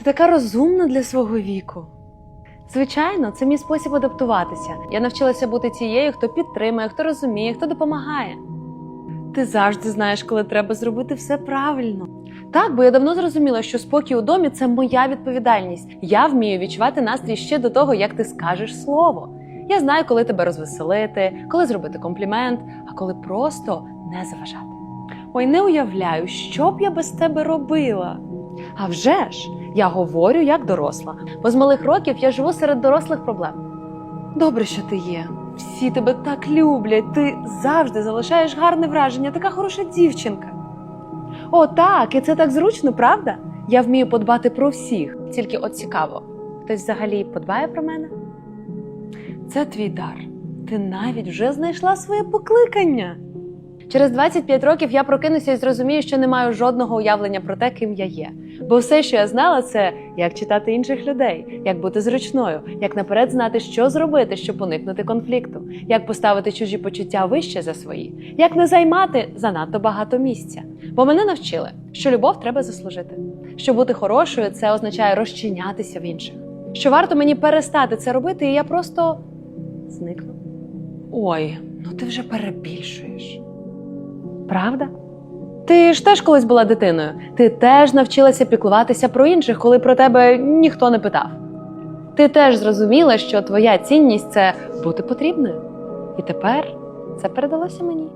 Ти така розумна для свого віку. Звичайно, це мій спосіб адаптуватися. Я навчилася бути тією, хто підтримує, хто розуміє, хто допомагає. Ти завжди знаєш, коли треба зробити все правильно. Так, бо я давно зрозуміла, що спокій у домі це моя відповідальність. Я вмію відчувати настрій ще до того, як ти скажеш слово. Я знаю, коли тебе розвеселити, коли зробити комплімент, а коли просто не заважати. Ой, не уявляю, що б я без тебе робила. А вже ж, я говорю як доросла, бо з малих років я живу серед дорослих проблем. Добре, що ти є. Всі тебе так люблять. Ти завжди залишаєш гарне враження, така хороша дівчинка. О, так, і це так зручно, правда? Я вмію подбати про всіх. Тільки от цікаво, хтось взагалі подбає про мене? Це твій дар. Ти навіть вже знайшла своє покликання. Через 25 років я прокинуся і зрозумію, що не маю жодного уявлення про те, ким я є. Бо все, що я знала, це як читати інших людей, як бути зручною, як наперед знати, що зробити, щоб уникнути конфлікту, як поставити чужі почуття вище за свої, як не займати занадто багато місця. Бо мене навчили, що любов треба заслужити. Що бути хорошою це означає розчинятися в інших. Що варто мені перестати це робити, і я просто зникну. Ой, ну ти вже перебільшуєш. Правда? Ти ж теж колись була дитиною. Ти теж навчилася піклуватися про інших, коли про тебе ніхто не питав. Ти теж зрозуміла, що твоя цінність це бути потрібною. І тепер це передалося мені.